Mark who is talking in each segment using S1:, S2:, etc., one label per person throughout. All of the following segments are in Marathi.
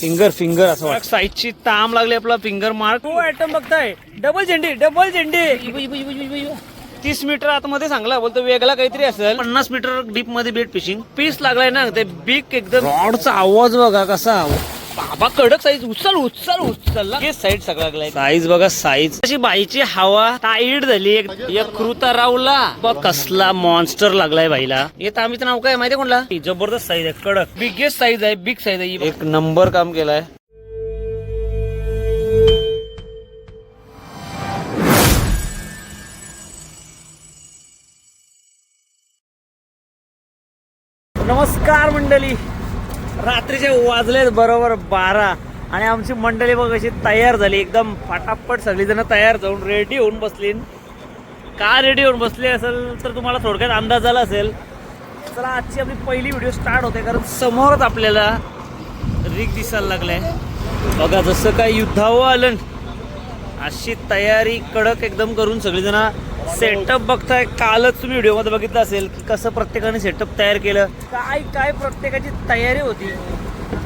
S1: फिंगर फिंगर असं वाटतं. साईजची ताम लागली आपला फिंगर मार्क तो आयटम बघताय. डबल झेंडी डबल झेंडी. तीस मीटर आतमध्ये सांगला बोलतो वेगळा काहीतरी असेल. पन्नास मीटर डीपमध्ये बेट फिशिंग पीस लागलाय ना ते बिग एकदम रॉडचा आवाज बघा कसा. बाबा कडक साईज उचल उचल उचलला हे साईड सगळा लागलाय. साईज बघा साईज अशी बाईची हवा टाईट झाली. कृता रावला बघ कसला मॉन्स्टर लागलाय बाईला. हे तांबीचं नाव काय माहितीये कोणला? जबरदस्त साईज आहे कडक. बिगेस्ट साईज आहे बिग साईज आहे. एक नंबर काम केलाय. नमस्कार मंडळी. रात्रीचे वाजलेत बरोबर बारा आणि आमची मंडळी बघ अशी तयार झाली. एकदम फटाफट सगळीजण तयार जाऊन रेडी होऊन बसली का रेडी होऊन बसली असेल तर तुम्हाला थोडक्यात अंदाज झाला असेल. चला आजची आपली पहिली व्हिडिओ स्टार्ट होते कारण समोरच आपल्याला रिक दिसायला लागलाय. बघा जसं काय युद्धावं आलं. अशी तयारी कडक एकदम करून सगळीजण सेटअप बघताय कालच तुम्ही व्हिडिओमध्ये बघितलं असेल की कसं प्रत्येकाने सेटअप तयार केलं. काय काय प्रत्येकाची तयारी होती.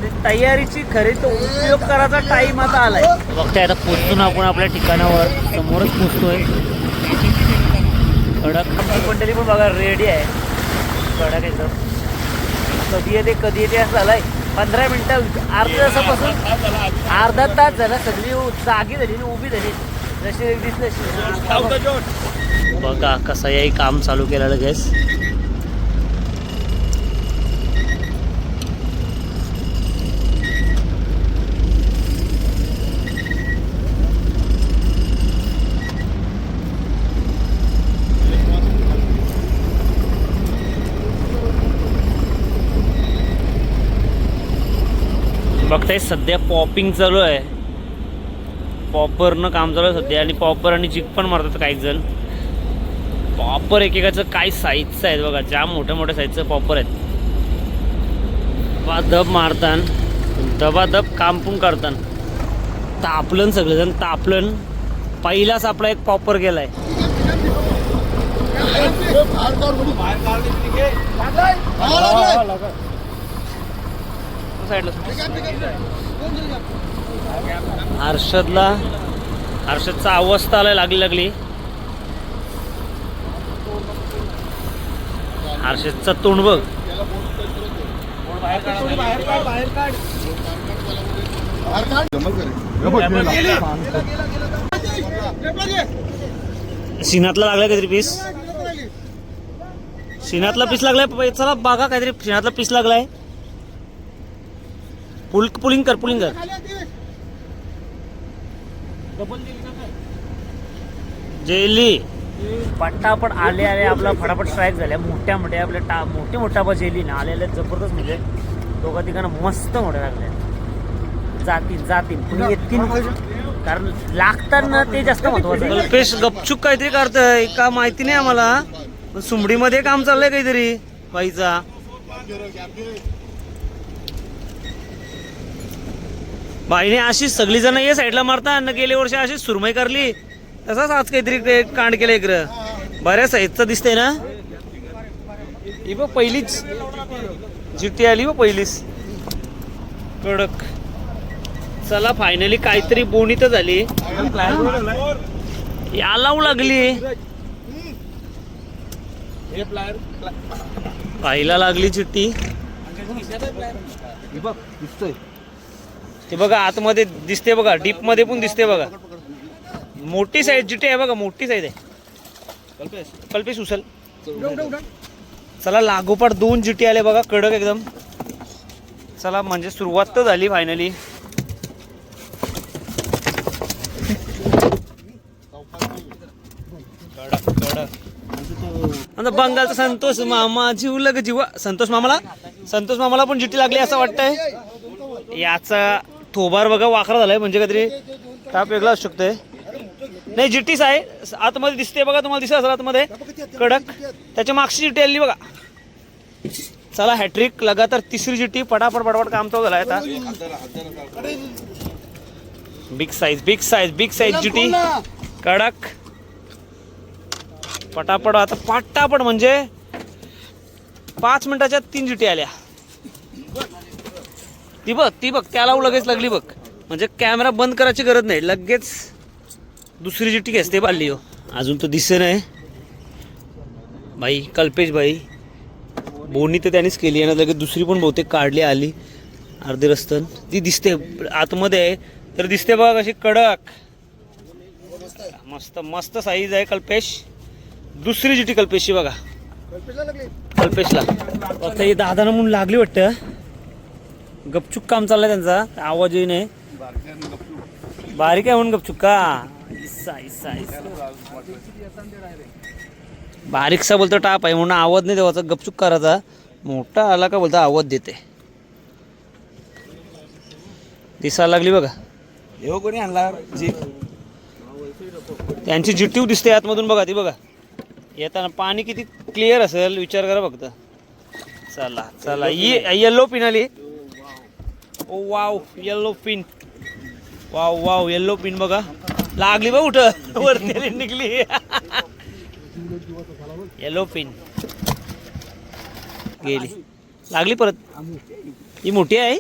S1: ते तयारीची खरी तर उपयोग करायचा टाइम आता आलाय. बघताय आता पोचतो ना आपण आपल्या ठिकाणावर. समोरच पोचतोय. कडक. आमची मंडळी पण बघा रेडी आहे. कडक एकदम. कधी येते कधी येते असं झालंय. पंधरा मिनिटं अर्ध्या तासापासून अर्धा तास झाला. सगळी जागी झाली आणि उभी झाली. बघा कसं याही काम चालू केलं लगेच. बघताय सध्या पॉपिंग चालू आहे. पॉपरनं काम चालू आहे सध्या आणि पॉपर आणि जिग पण मारतात काही जण. पॉपर एकेकाचं काय साईजचं आहे बघा जाम मोठ्या मोठ्या साईजचं पॉपर आहेत. दब मारतान दबादब काम पण करतान तापलन सगळेजण तापलन. पहिलाच आपला एक पॉपर गेलाय. हर्षदला हर्षदचा अवस्था आलाय लागली लागली. हर्षदचा तोंड बघ. सिनातला लागलाय काहीतरी पीस सिनातला पीस लागलाय. चला बघा काहीतरी. सिनातला पीस लागलाय. पुल पुलिंग कर पुलिंग कर. जेली. पट्टापट आले आले आपला फटाफट स्ट्राईक झाल्या मोठ्या मोठ्या आपल्या टा मोठे मोठ्या बा जेली ना. आलेल्या जबरदस्त म्हणजे. दोघा तिघांना मस्त मोठ्या लागल्या जातील जातील कुणी येतील कारण लागताना ते जास्त महत्वाचं कल्पेश गपचूक काहीतरी करतय. का माहिती नाही आम्हाला. पण सुमडीमध्ये काम चाललंय काहीतरी. बाईचा. बाईने अशी सगळी जण ये साईडला मारता अन्न गेल्या वर्षी अशी सुरमई करली. तसाच आज काहीतरी ते कांड केलं इकडं. बऱ्याच साईजचं दिसतंय ना? ही बघ पहिलीच. जिट्टी आली बघ पहिलीच. कडक. चला फायनली काहीतरी बोनी तर झाली. यालाव लागली. पाहिला लागली चिट्टी ते बघा आतमध्ये दिसते बघा डीपमध्ये पण दिसते बघा. मोठी साईज जिटे आहे बघा मोठी साईज आहे. कल्पेश. उचल चला लागोपाठ दोन जिटी आले बघा कडक एकदम. चला म्हणजे सुरुवात तर झाली फायनली बंगालचा संतोष मामा जीवला ग जीवा. संतोष मामाला? संतोष मामाला पण जिटी लागली असं वाटतंय. याचा थोबार बघा वाखरा झालाय म्हणजे काहीतरी ताप वेगळा असू शकतोय. नाही जिट्टीस आहे. आतमध्ये दिसते बघा तुम्हाला दिसत असेल आतमध्ये. कडक. त्याच्या मागची जिट्टी आली बघा. चला हॅट्रिक लगातार तिसरी जिट्टी. पटापट पटापट काम चालू झाला आता. Big size big size big size G T कडक. पटापट आता पटापट म्हणजे पाच मिनिटाच्या तीन जिटी आल्या. ती बघ ती बघ त्याला लगेच लागली बघ. म्हणजे कॅमेरा बंद करायची गरज नाही. लगेच दुसरी जी टिक असते बालली हो. अजून तो दिसे नाही. बाई कल्पेश बाई. बोनी तर त्यानेच केली आहे ना लगेच दुसरी पण बहुतेक काढली आली. अर्धे रस्तन ती दिसते आतमध्ये आहे. तर दिसते बघा कशी कडक. मस्त मस्त साईज आहे कल्पेश. दुसरी जिटी कल्पेशची बघा. कल्पेशला फक्त ही दादानं म्हणून लागली वाटतं. गपचूक काम चाललंय त्यांचा. आवाज येई नाही बारीक आहे म्हणून गपचूक का? बारीकसा बोलतो टाप आहे म्हणून आवाज नाही देवाचा गपचूक करायचा. मोठा आला का बोलता आवाज देते. दिसायला लागली बघा.
S2: येऊ कोणी आणला? जी.
S1: त्यांची जिट्टीव दिसते आतमधून बघा ती बघा. येताना पाणी किती क्लिअर असेल विचार करा फक्त. चला चला. येल्लो पिन आली ओ wow yellow pin wow wow yellow pin बघा. लागली बघ उठ. वरती निघली. येल्लो पिन गेली. लागली परत. ही मोठी आहे.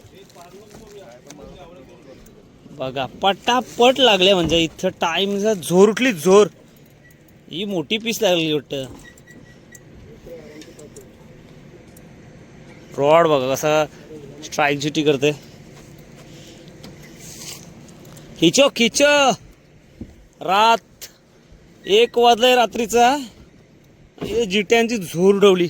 S1: बघा पटापट लागले म्हणजे इथं टाइम झोर उठली झोर ही मोठी पीस लागली वाटतं. रॉड बघा कसा स्ट्राईक झिटी करते खिचो खिचो. रात एक वाजलाय रात्रीचा हे. जिट्यांची झोर उडवली.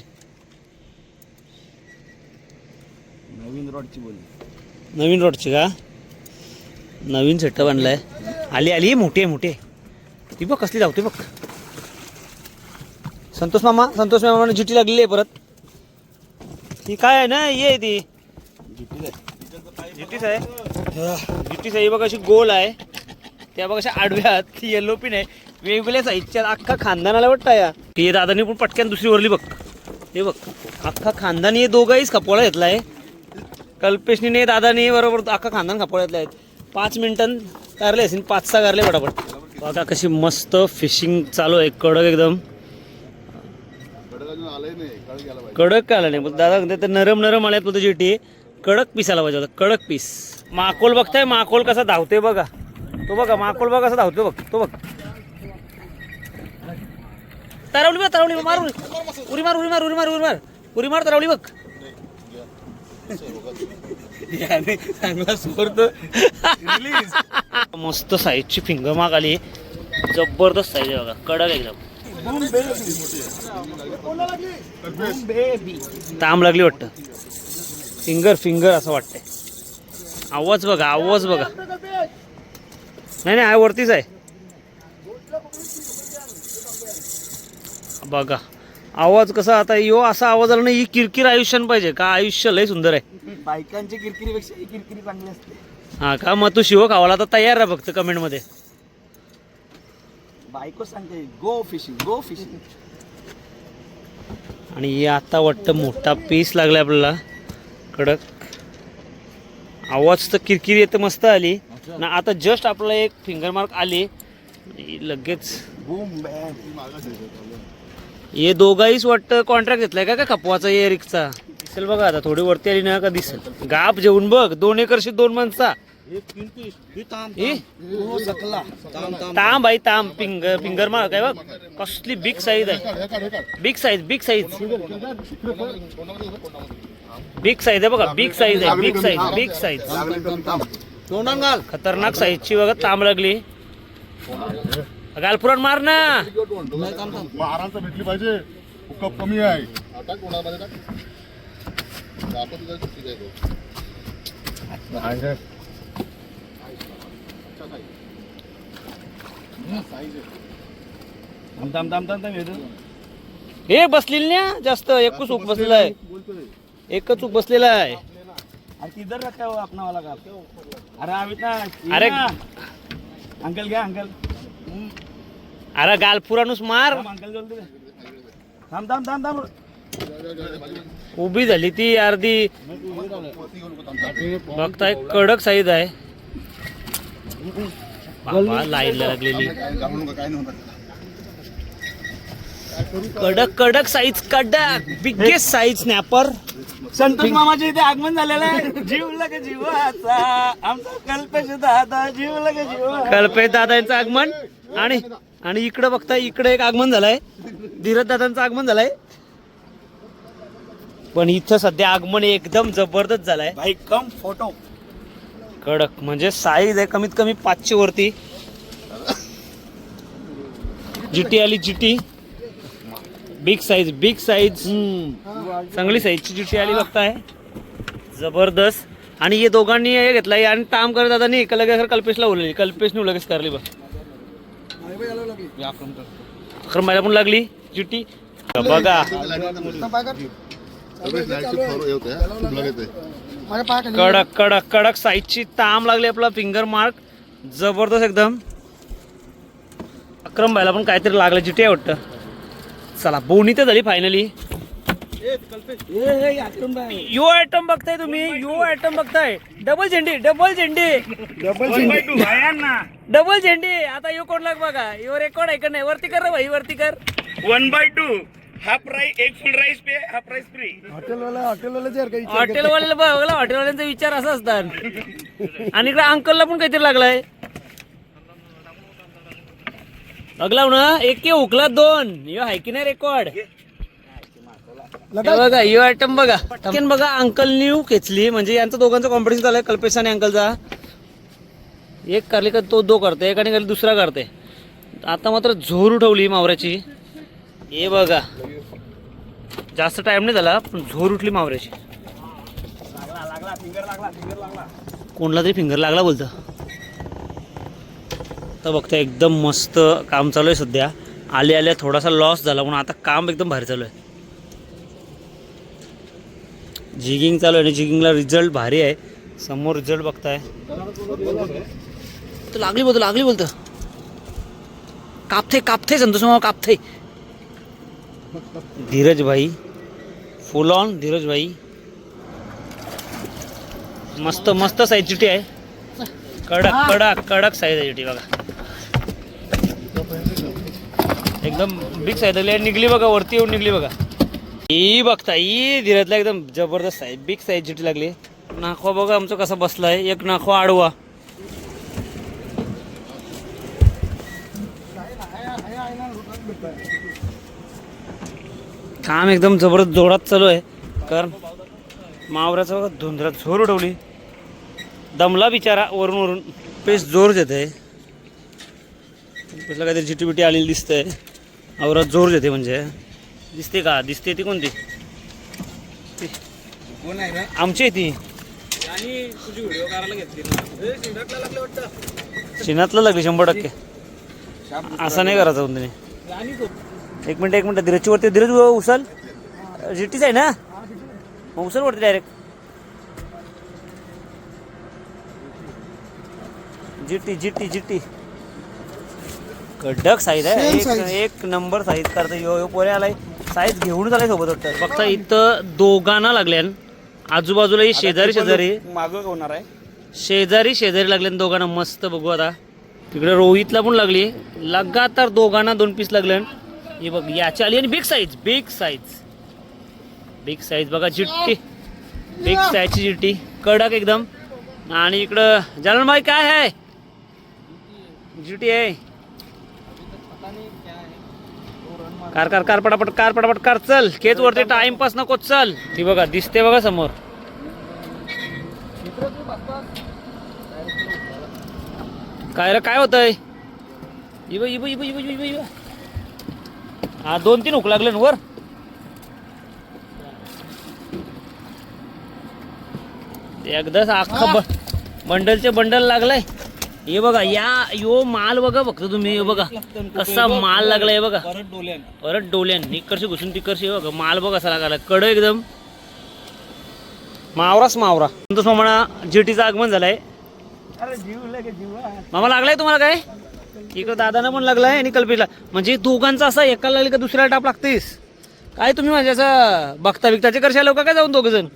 S2: नवीन रोडची बोलली
S1: नवीन रोडची का? नवीन सेटअप आणलाय. आली आली मोठी मोठी ती बघ कसली धावते बघ. संतोष मामा संतोष मामाने जिटी लागलेली आहे परत. ती काय आहे ना? ये ती. जिटीच आहे. जिटीच आहे. ही बघा अशी गोल आहे. त्या बघ अशा आडव्या ती येल्लो पिन आहे. वेगवेगळ्या साईजच्या अख्खा खानदानाला वाटतं या. हे दादानी पण पटक्यान दुसरी वरली बघ. हे बघ अख्खा खानदानी हे दोघंहीच खपोळा घेतला आहे. कल्पेशनीने दादानी बरोबर अख्खा खानदान खपोळ्यातले आहे. पाच मिनटं कारले असेल पाच सहा कारले पटापट बघा कशी मस्त फिशिंग चालू आहे कडक एकदम. कडक का आला नाही दादा म्हणते नरम नरम आल्यात बोलतो जेटी कडक पीस आला पाहिजे होता कडक पीस. माकोल बघताय माकोल कसा धावते बघा. तो बघा माकोल बघा कसा धावतो बघ तो बघ. तरवली बघ तरवली मार उरी उरी मार उरी मार उरी मार उरी मार. उरी मार तरवली बघ. मस्त साईजची फिंगर माग आली. जबरदस्त साईज आहे बघा. कडक एकदम. ताम लागली वाटतं. फिंगर फिंगर असं वाटतंय. आवाज बघा आवाज बघा. नाही नाही आहे वरतीच आहे. बघा. आवाज कसा आता यो असा आवाज आला नाही ही किरकिर आयुष्यान पाहिजे. का आयुष्य लय सुंदर आहे.
S2: बायकांची किरकिरीपेक्षा ही किरकिरी चांगली असते.
S1: हा का? मग तू शिव खावाला तर तयार आहे फक्त कमेंटमध्ये.
S2: बायको सांगते गो फिशिंग गो फिशिंग
S1: आणि हे आता वाटतं मोठा पीस लागला आपल्याला. कडक. आवाज तर किरकिरी येतं मस्त आली. ना आता जस्ट आपला एक फिंगर मार्क आली. लगेच. हे दोघाहीच वाटतं कॉन्ट्रॅक्ट घेतलाय का का खपवाचा ये रिक्सचा दिसेल बघा आता थोडी वरती आली ना का दिसेल. गाप जेवून बघ दोन एकरशी दोन माणसा. ताम भाई ताम फिंगर फिंगर मार्क आहे बघ. कसली बिग साईज आहे. Big size big size big size आहे बघा बिग साईज आहे बिग साईज बिग साईज
S2: तोंडान घाल
S1: खतरनाक साईजची बघा ताम लागली गालपुरान मार ना
S3: भेटली पाहिजे कमी आहे
S2: थांब थांब थांब थांब
S1: हे बसलेली ना जास्त एकच चूक बसलेला आहे एकच चूक बसलेला आहे.
S2: अरे किधर रखा हो अपना वाला का अरे अमित ना
S1: अरे.
S2: अंकल घ्या अंकल. हम्म,
S1: अरे गालपुरानुस मार.
S2: थांब, अंकल जल्दी दे. थांब थांब थांब थांब.
S1: उभी झाली ती अर्धी. बघताय कडक साईज आहे. बाबा लाईनला लागलेली. कडक कडक साईज कडक. बिगेस्ट साईज स्नॅपर
S2: संतोष मामाच्या इथे आगमन झालेलं आहे. जीव लगे जीवाचा. आमचा कल्पेश दादा जीव लगे जीवा
S1: कल्पेश दादांचं आगमन आणि आणि इकडे बघता इकडे एक आगमन झालंय. धीरज दादांचं आगमन झालंय. पण इथं सध्या आगमन एकदम जबरदस्त झालंय.
S2: भाई कम फोटो
S1: कडक म्हणजे साईज आहे कमीत कमी पाचशे वरती. जीटी आली G T. Big size big size चांगली साईजची जीटी आली बघताय. जबरदस्त. आणि हे दोघांनी हे घेतला आणि काम करत आता नाही लगेच कल्पेशला बोलली कल्पेशने लगेच करली बघ. अकरम बायला पण लागली जीटी. बघा. कडक कडक कडक साईजची ताम लागली आपला फिंगर मार्क जबरदस्त एकदम. अक्रम भाईला पण काहीतरी लागलं जिटे आहे वाटतं. चला बोनी तर झाली फायनली यो आयटम बघताय तुम्ही यो आयटम बघताय. डबल झेंडी डबल झेंडी. डबल झेंडी. आता यो कोण लाग बघा? यो रेकॉर्ड आहे का नाही? वरती कर रे भाई वरती कर.
S2: One by two half rice एक फुल राईस पे हाफ राईस फ्री
S1: हॉटेलवाल्याला बघला हॉटेलवाल्यांचा विचार असा असतात. आणि इकडे अंकलला पण काहीतरी लागलाय. लागला ना एक के उकला दोन. यो हाय की नाही रेकॉर्ड? बघा यो आयटम बघा. टक्क्यान बघा अंकल न्यू खेचली. म्हणजे यांचं दोघांचं कॉम्पिटिशन झालंय कल्पेश आणि अंकलचा. एक करली का तो दो करते एक आणि करली दुसरा करते आता मात्र झोर उठवली मावऱ्याची. हे बघा. जास्त टाइम नाही झाला पण झोर उठली मावऱ्याची. कोणला तरी फिंगर लागला बोलतं. तर बघता एकदम मस्त काम चालू आहे सध्या. आले आल्या थोडासा लॉस झाला म्हणून आता काम एकदम भारी चालू आहे. जिगिंग चालू आहे आणि जिगिंगला रिझल्ट भारी आहे. समोर रिझल्ट बघताय. तो लागली बोलतो लागली बोलतं. कापथे कापथे संतोष मामा कापथे. धीरज भाई. फुल ऑन धीरज भाई. मस्त मस्त साईज आहे. कडक कडक कडक साईज आहे चिटी बघा. एकदम बिग साईज आहे. निघली बघा वरती येऊन निघली बघा. ही बघता ही धीरजला एकदम जबरदस्त आहे. बिग साईज चिटी लागली. नाखवा बघा आमचं कसं बसलाय. एक नाखवा आडवा. काम एकदम जबरदस्त जोरात चालू आहे. कारण मावऱ्याचा बघा धुंदरात झोर उडवली. दमला बिचारा वरून वरून. पेस जोर देते. पेसला काहीतरी जिटी बिटी आलेली दिसतंय. आवरात जोर देते म्हणजे. दिसते का? दिसते ती कोणती.
S2: कोण आहे
S1: आमची ती.
S2: आणि तुझी व्हिडिओ करायला घेतली ना. ए, शिंगाटला लागले वाटतं.
S1: चिन्हातलं लागली शंभर टक्के. असं नाही करायचं तुम्ही
S2: आणि तो.
S1: एक मिनिट एक मिनिट. धीरजची वरती धीरज उसल जिटीच आहे ना? मग उसल वरती डायरेक्ट जिटी जिटी जिटी. कडक साईज आहे. एक, एक नंबर साईज करता यो यो पोरे आलाय. साईज घेऊन आलाय सोबत वाटतं. फक्त इथं दोघांना लागल्यान आजूबाजूला ही शेजारी शेजारी.
S2: मागं होणार आहे.
S1: शेजारी शेजारी लागले ना दोघांना मस्त बघू आता. तिकडे रोहितला पण लागली. लगातार दोघांना दोन पीस लागले हे बघ याची आली आणि big size big size big size बघा चिट्टी बिग साईजची चिट्टी कडक एकदम. आणि इकडं जालन भाई काय आहे? जिटी आहे. कार कार कार पटापट कार पटापट कार चल. केच वरती टाइमपास नको चल. ती बघा दिसते बघा समोर. काय रे काय होतंय? इब इब इब इब इब इब. हा दोन तीन हुक लागले ना वर. एकदाच अख्खा बंडलचे बंडल लागलाय. हे बघा या यो माल बघा फक्त तुम्ही हे बघा. कसा माल लागलाय बघा.
S2: परत डोल्यान
S1: परत डोल्यान इकडची घुसून तिकडची हे बघा माल बघा कसा लागला कड एकदम. मावराच मावरा. संतोष मामा जेटीचं आगमन झालंय.
S2: अरे जीव लगे जीवा
S1: मामा लागलाय तुम्हाला काय? इकडं दादानं पण लागलाय आणि कल्पेशला. म्हणजे दोघांचा असा एकाला लागली का दुसऱ्याला टाप लागतेस? काय तुम्ही म्हणजे असं बघता बिकताचे करशा लोक काय जाऊन दोघ जण?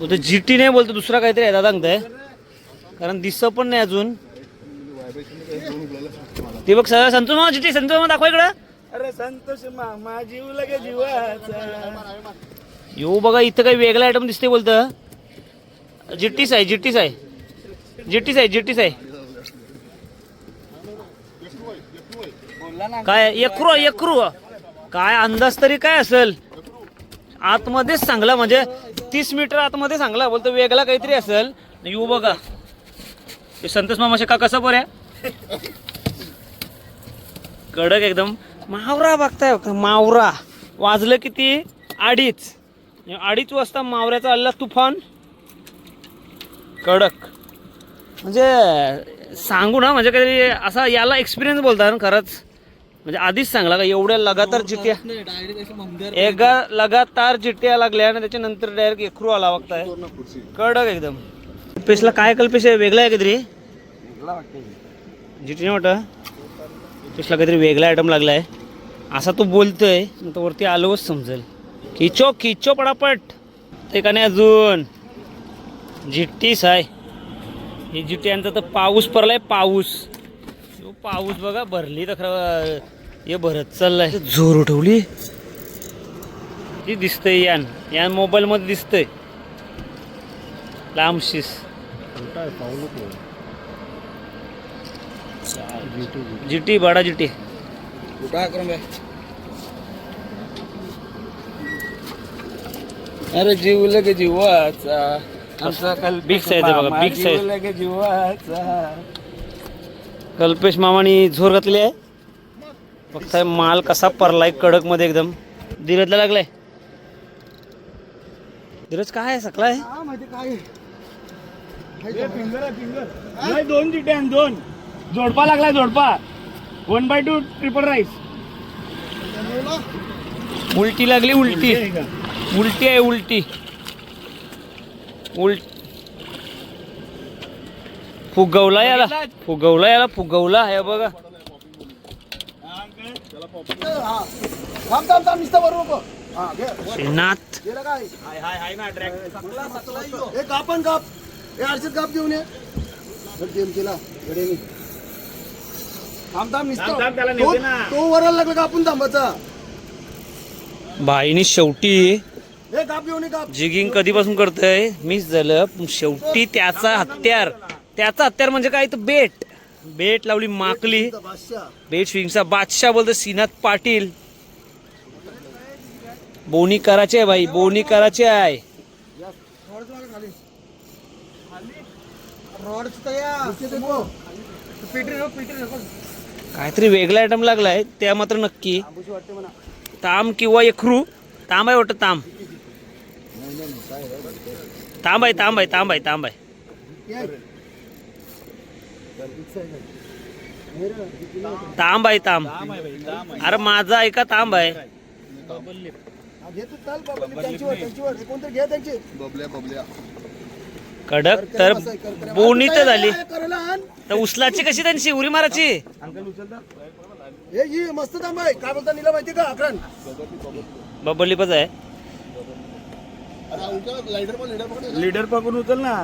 S3: तो.
S1: बोलतो जीटी नाही बोलतो दुसरा काहीतरी आहे दादा सांगताय. कारण दिसत पण नाही अजून. ते बघ सर संतोष मामा जीटी संतोष मामा दाखवा इकडं.
S2: अरे संतोष मामा जीव लगे जीवाचा.
S1: यो बघा इथं काही वेगळा आयटम दिसते बोलतं. जिट्टीस आहे जिट्टीस आहे जिट्टीस आहे जिट्टीस आहे काय यक्रू यक्रू काय अंदाज तरी काय असेल? आतमध्येच सांगला म्हणजे तीस मीटर आतमध्ये सांगला बोलतो वेगळा काहीतरी असेल. येऊ बघा. ते संतोष मामाशे का कसं बरं कडक एकदम. मावरा बघताय मावरा. वाजलं किती? अडीच. अडीच वाजता मावऱ्याचा आलेला तुफान. कडक. म्हणजे सांगू ना म्हणजे काहीतरी असा याला एक्सपिरियन्स बोलतात ना खरंच. म्हणजे आधीच सांगला का एवढ्या लगातार चिट्ट्या एका लगातार चिट्ट्या लागल्या आणि त्याच्यानंतर डायरेक्ट एकरू आला बघताय कडक एकदम. कल्पेशला काय कल्पेश? आहे वेगळा आहे काहीतरी? जिटी नाही वाटत? कल्पेशला काहीतरी वेगळा आयटम लागला आहे असा तो बोलतोय तो वरती आलोच समजेल. खिचो खिचो पडापट. ते का नाही अजून? जिट्टीस आहे. ही जिट्ट्यांचा तर पाऊस पडलाय पाऊस. पाऊस बघा भरली तर खरं हे भरत चाललाय. जोर उठवली? ती दिसतंय यान. यान मोबाईल मध्ये दिसतंय. लांबशीस जिटी बडा जिटी.
S2: अरे जीव लगे जीवाचा. आमचा
S1: size आहे बघा,
S2: जीव
S1: size.
S2: लगे जीवाचा.
S1: कल्पेश मामानी झोर घातली आहे. बघताय माल कसा परलाय कडकमध्ये एकदम. धीरजला लागलाय. धीरज काय आहे?
S2: हे नाही दोन चिट्टे आणि दोन. जोडपा लागलाय जोडपा. One by two triple rice
S1: उलटी लागली उलटी. उलटी आहे उलटी. उलट. फुगवला याला. फुगवला याला फुगवला. हे बघा. श्रीनाथ.
S4: हे कापण काप हे काप घेऊन ये गेम केला थांब थांब तो वरायला लागला कापून थांबाचा
S1: भाईनी शेवटी
S4: काप घेऊन ये
S1: जिगिंग कधीपासून करतोय? मिस झालं शेवटी त्याचा हत्यार. त्याचा हत्यार म्हणजे काय? तर बेट. बेट लावली माकली. बेट स्विंगचा बादशाह. बोलतो श्रीनाथ पाटील. बोनी कराचे आहे भाई बोनी कराचे आहे. काहीतरी वेगळा आयटम लागलाय त्या मात्र नक्की. ताम किंवा एकरू तांब आहे वाटतं ताम. तांब आहे तांब आहे तांब आहे तांब आहे. तांब आहे तांब. अरे माझा ऐका तांब आहे? कडक तर बोनी तर झाली तर उचलाची कशी त्यांची? उरी माराची?
S4: हे मस्त थांब आहे. काय बोलता निला माहिती का अकरा
S1: बबलीपच आहे
S3: पण लिडर
S2: लीडर पकडून उचल ना.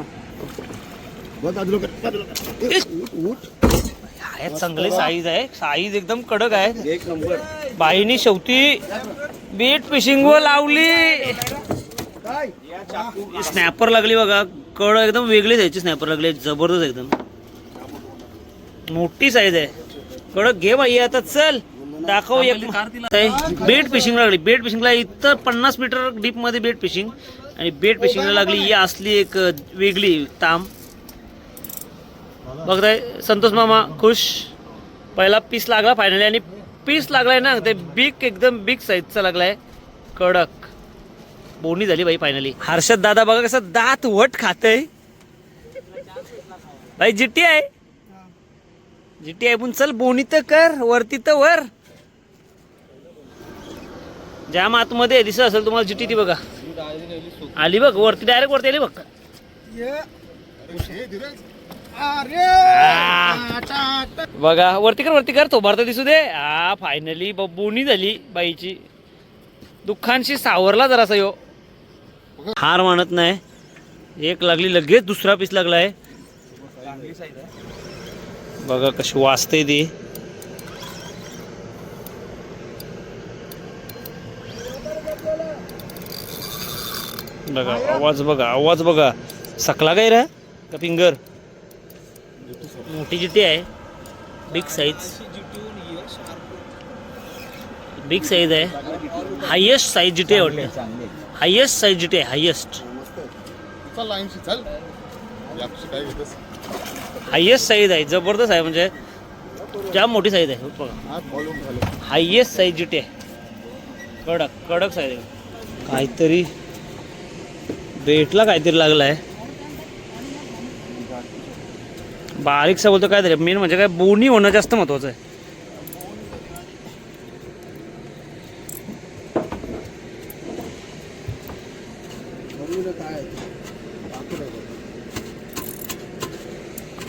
S1: चांगली साईज आहे. साईज एकदम कडक आहे.
S2: एक नंबर.
S1: बाईनी शेवटी बीट फिशिंग वर लावली. स्नॅपर लागली बघा. कड एकदम वेगळी जायची स्नॅपर लागली. जबरदस्त एकदम. मोठी साईज आहे. कडक घे बाई आता चल. दाखव एक बेट फिशिंग लागली. बेट फिशिंगला इतर पन्नास मीटर डीपमध्ये बेट फिशिंग आणि बेट फिशिंगला लागली. ही असली एक वेगळी ताम. बघताय संतोष मामा खुश. पहिला पीस लागला फायनली आणि पीस लागलाय ना ते बिग एकदम बिग साईजचा लागलाय. कडक. बोनी झाली बाई फायनली हर्षद दादा बघा कसं दात वट खातय. भाई जिट्टी आहे. जिट्टी आहे पण चल बोनी तर कर वरती तर वर. जाम आतमध्ये दिसत असेल तुम्हाला जिट्टी ती बघा. आली बघ वरती डायरेक्ट वरती आली बघ. बघा वरती कर वरती कर तो भरता दिसू दे. हा फायनली बब्बूनी झाली बाईची. दुःखांशी सावरला जरासा यो. हार मानत नाही. एक लागली लगेच दुसरा पीस लागलाय. बघा कशी वाचते ती. बघा आवाज बघा आवाज बघा. सकला काय रे? का मोठी जिटी आहे. बिग साईज बिग साईज आहे. हायेस्ट साईज जिटी आहे वाटतं. हायेस्ट साईज जिटी आहे हायेस्ट हायेस्ट साईज आहे जबरदस्त आहे म्हणजे. जाम मोठी साईज आहे बघा. हायेस्ट साईज जिटी आहे. कडक कडक साईज आहे. काहीतरी. बेटला काहीतरी लागला आहे बारीकसा बोलतो काय तरी. मेन म्हणजे काय बोनी होणं जास्त महत्वाचं आहे.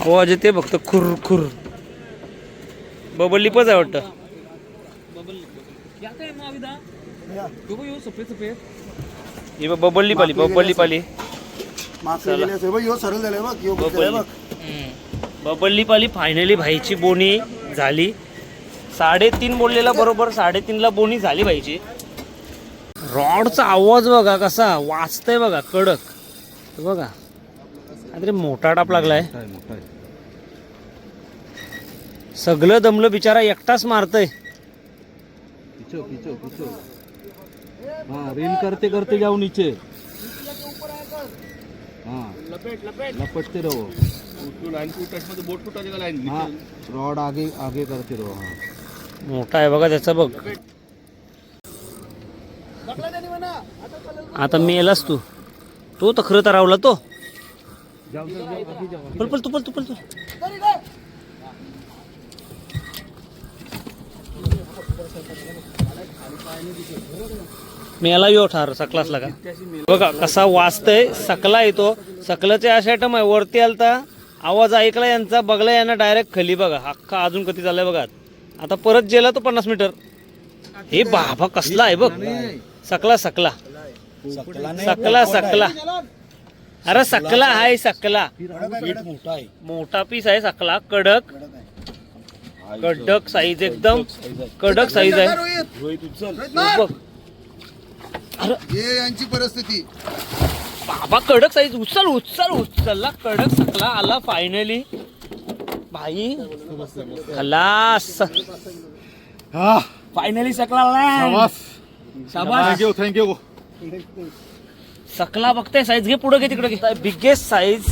S1: आवाज येते फक्त खुर खुर. बबल्लीपच आहे वाटतं. ही बघ बबल्ली पाली बबल्ली पाली.
S4: मागचे गेले असेल बघ ह्यो सरळ झाले बघ ह्यो बघ.
S1: बबल्ली पाली फायनली भाईची बोनी झाली. साडेतीन बोललेला बरोबर साडेतीनला बोनी झाली भाईची. रॉडचा आवाज बघा कसा वाचतंय बघा कडक. बघा. काहीतरी मोठा टाप लागलाय. सगळं दमलं बिचारा एकटाच मारतय.
S2: हाँ रील करते करते जाओ नीचे. हाँ. लपटते रहो. हाँ रॉड आगे आगे करते रहो हाँ.
S1: मोठा आहे बघा त्याचा बघ. आता मेलास तू. तो तर खरं तर रावला तो. पल पल तू पल तू पल तू. मेला यो ठार सकलासला का? बघा कसा वाचतय सकला येतो सकलाचे अशा आयटम आहे वरती आलता. आवाज ऐकला यांचा बघला यांना डायरेक्ट खाली बघा. अख्खा अजून कधी चाललाय बघा. आता परत गेला तो पन्नास मीटर. हे बाबा कसला आहे बघ. सकला सकला. सकला सकला. अरे सकला आहे सकला.
S4: मोठा
S1: पीस आहे सकला. कडक. कडक साईज एकदम. कडक साईज आहे. बघ. अरे.
S4: यांची परिस्थिती.
S1: बाबा कडक साईज उचल उचल उचलला कडक सकला आला फायनली भाई खलास. फायनली सकला शाबास.
S3: थँक्यू थँक्यू
S1: सकला बघताय साईज घे पुढे घे तिकडे घे. बिगेस्ट साईज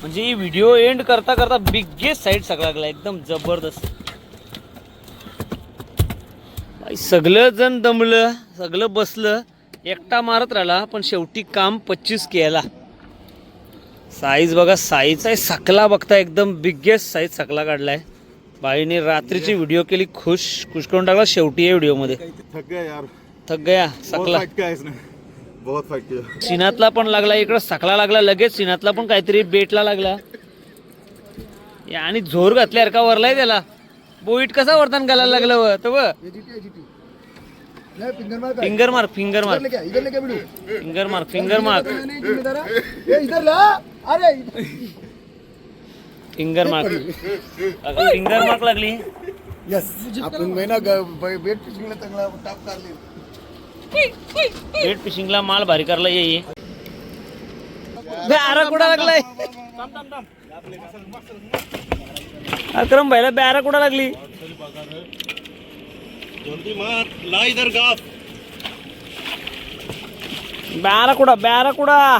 S1: म्हणजे व्हिडिओ एंड करता करता बिगेस्ट साईज सकला लागला एकदम जबरदस्त. भाई, सगळं जण दमलं सगळं बसलं. एकटा मारत राहिला पण शेवटी काम पच्चीस केला. साईज बघा साईज आहे सकला बघता एकदम बिगेस्ट साईज सकला काढलाय. बाईने रात्रीची व्हिडिओ केली खुश खुश करून टाकला शेवटी या व्हिडिओमध्ये.
S3: थक गया यार.
S1: थक गया
S3: बहुत
S1: सकला सिनातला पण लागला इकडं सकला लागला लगेच सिनातला पण काहीतरी बेटला लागला. आणि झोर घातल्यासारखा वरलाय त्याला. बोईट कसा वरतान घालायला लागलं व तो व
S4: हे जीटी आहे जीटी नाही फिंगर मार
S1: फिंगर मार्क फिंगर मार्क
S4: बिडू
S1: फिंगर मार्क फिंगर मार्क
S4: अरे.
S1: फिंगर मार्क फिंगर मार्क लागली.
S4: यस आपण महिना बेट फिशिंगला चांगला टाप काढली.
S1: बेट फिशिंगला माल भारी करला ये बॅरा कुठं लागलाय? अक्रम भाईला बॅरा कुठं लागली?
S3: ला इधर गाप
S1: बॅरा कुठं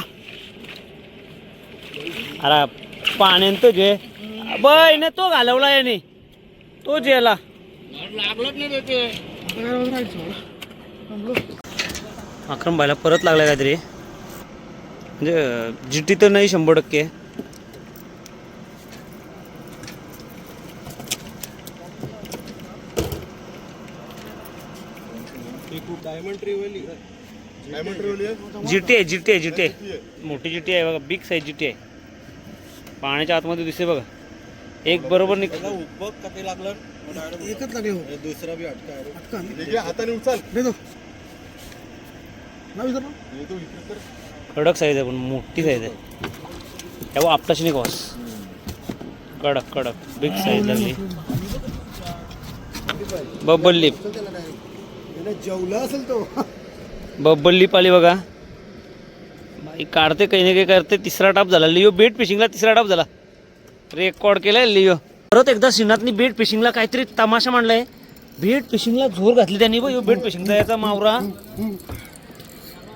S1: अरे पाण्यान तो जे बाई ना तो घालवला याने. तो जेला. अक्रम भाईला परत लागला काहीतरी. म्हणजे जिटी तर नाही शंभर टक्के.
S3: डायमंड ट्रिवली आहे
S1: जिटी आहे जिटी आहे जिटी आहे. मोठी जिटी आहे बघा बिग साईज जिटी आहे. पाण्याच्या आतमध्ये दिसते बघा. एक बरोबर निघ
S4: एकच लागले हो. दुसरा अटका आहे.
S3: हाताने उचल.
S4: दे दो ना विचार
S3: ये तो इकडे कर.
S1: कडक साईज आहे पण मोठी साईज आहे. तेव्हा आपटाशी नाही कॉस कडक कडक. बिग साईज लागली. बब्बल लिप
S4: त्याला डायरेक्ट जेवला असेल तो.
S1: बब्बल लिप आली बघा. ही काढते काही ना काही करते. तिसरा टाप झाला. लिओ बेट फिशिंगला तिसरा टाप झाला. रेकॉर्ड केलाय लिओ. परत एकदा सिनातनी बेट फिशिंगला काहीतरी तमाशा मांडलाय. बेट फिशिंगला झोर घातली त्यांनी बघ बेट फिशिंगचा याचा मावरा.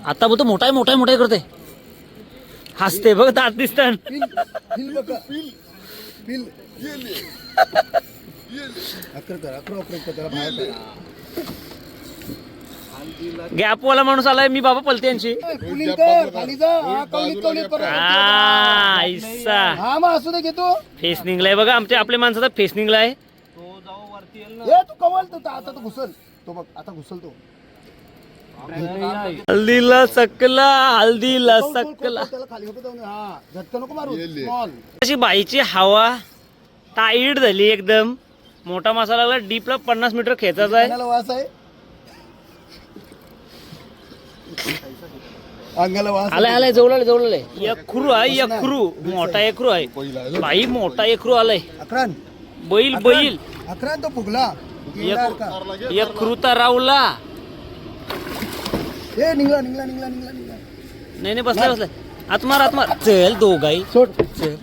S1: आता बघ तो मोठा आहे मोठा आहे मोठा आहे करते हसते बघ दात
S4: पिल पिल पिल अकर कर अकरा अकरा कर त्याला बाहेर करा.
S1: गॅपवाला माणूस आलाय मी बाबा पलते यांची.
S4: हा हा मग असू दे घेतो.
S1: फेसनिंगला आहे बघा आमच्या आपल्या माणसाचा फेसनिंगला आहे
S4: ए तू कवल तो आता तो घुसल. तो बघ आता घुसल तो.
S1: हल्दीला सकला हल्दीला सकला.
S4: खोल, त्याला खाली नको जाऊन. दे. हा झटका नको मारू.
S3: ये ले.
S4: स्मॉल
S1: अशी बाईची हवा टाईट झाली एकदम. मोठा मासा लागला डीपला पन्नास मीटर खेचायचा आहे.
S4: अंगाला वास आहे. अंगाला वास
S1: आलाय आलाय जवळ आलाय जवळ आलाय यखरू आहे यखरू मोठा यखरू आहे. बाई मोठा यखरू आलाय.
S4: अकरान.
S1: बैल बैल.
S4: अकरान तो फुगला?
S1: यखरू तर रावला
S4: ए निघला निघला निघला निघला निघला.
S1: नाही नाही बसलाय बसलाय. आत्मार आत्मार चल दोघाई
S4: सोड.
S1: चल.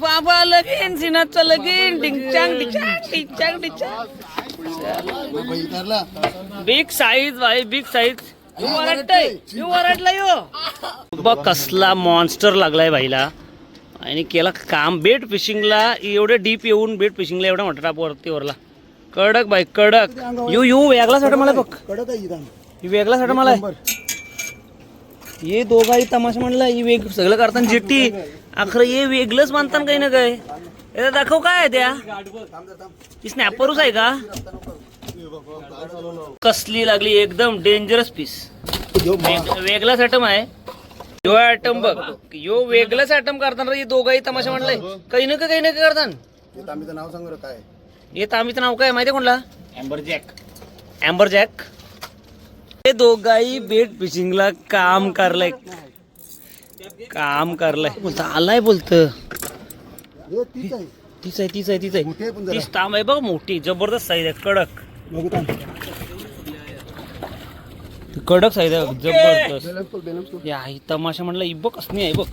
S1: बाबा लगीन सिनाचं लगीन. डिंचांग डिचांग डिचांग डिचांग
S4: बाई धरला
S1: बिग साईज भाई बिग साईज यो. बघ कसला मॉन्स्टर लागलाय भाईला. आणि केला काम. बेट फिशिंगला एवढे डीप येऊन बेट फिशिंगला एवढा मोठा टाप वरती वरला कडक भाई कडक. यू यू वेगळा साठ मला बघ.
S4: कडक आहे
S1: वेगळा साठ मला. ये दोघाही तमाशा म्हणला ही वेग सगळं करताना जिट्टी. अखरं हे वेगळंच मानताना काही ना काय हे दाखव काय त्या? ती स्नॅपरच आहे का? कसली लागली एकदम डेंजरस पीस वेगळाच आयटम आहे. यो आयटम बघ. यो वेगळाच आयटम करताना हे दोघाही तमाशा म्हणलाय काही ना काही ना काही करताना.
S4: इथं आम्ही नाव सांग रे काय
S1: येत आम्हीचं नाव काय माहिती कोणला? अँबर जॅक अँबर जॅक हे दोघाही बेट फिशिंगला काम करलंय. काम करलंय. बोलत आलाय बोलत.
S4: हे तीच आहे.
S1: तीच आहे तीच आहे तीच
S4: मोठी
S1: आहे
S4: आहे पण जरा.
S1: तीच तांब आहे बघ मोठी. जबरदस्त साईज आहे कडक.
S4: बघू थांब.
S1: ती कडक साईज आहे जबरदस्त.
S4: बेलन्स खोल, बेलन्स खोल.
S1: या ही तमाशा म्हणला ही बघ कसली आहे बघ.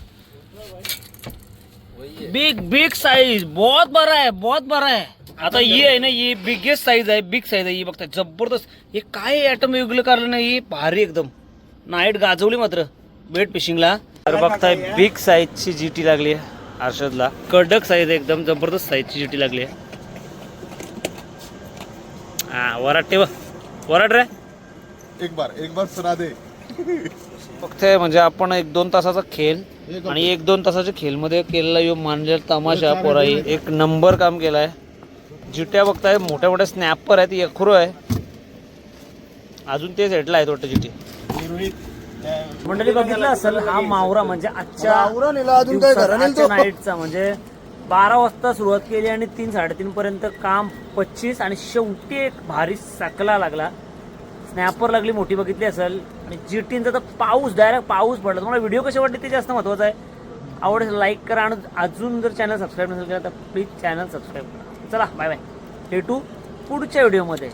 S1: बिग बिग साईज बहुत बरा है बहुत बरा है आता ये आहे ना ये बिगेस्ट साईज आहे बिग साईज आहे ही बघताय. जबरदस्त. हे काय ॲटम वेगळं काढलं ना हे भारी एकदम. नाईट गाजवली मात्र. बेट फिशिंगला तर बघताय बिग साईजची जीटी लागली आहे. हर्षदला कडक साईज आहे एकदम जबरदस्त साईजची जीटी लागली आहे. हा वराट ठेव. वराट रे.
S3: एक बार एक बार सुना दे.
S1: बघताय म्हणजे आपण एक दोन तासाचा खेळ आणि एक दोन तासाच्या खेळमध्ये केलेला यो मानलेला तमाशा पोराई. एक नंबर काम केलाय. जिट्या बघताय मोठ्या मोठ्या स्नॅपर आहेत यखरू आहे. अजून ते सेटला आहेत वाटतं जिटी मंडळी बघितलं असेल हा मावरा म्हणजे आजच्या
S4: मावरा नेला, अजून काय घरा नेल तो?
S1: नाईटचा म्हणजे बारा वाजता सुरुवात केली आणि तीन साडेतीन पर्यंत काम पच्चीस आणि शेवटी एक भारी सकला लागला. स्नॅपर लागली मोठी बघितली असेल. आणि जीटीनचा तर पाऊस डायरेक्ट पाऊस पडला. तुम्हाला व्हिडिओ कसे वाटले ते जास्त महत्वाचं आहे. आवडेल लाईक करा आणि अजून जर चॅनल सबस्क्राईब नसेल केलं तर प्लीज चॅनल सबस्क्राईब करा. चला बाय बाय भेटू पुढच्या व्हिडिओमध्ये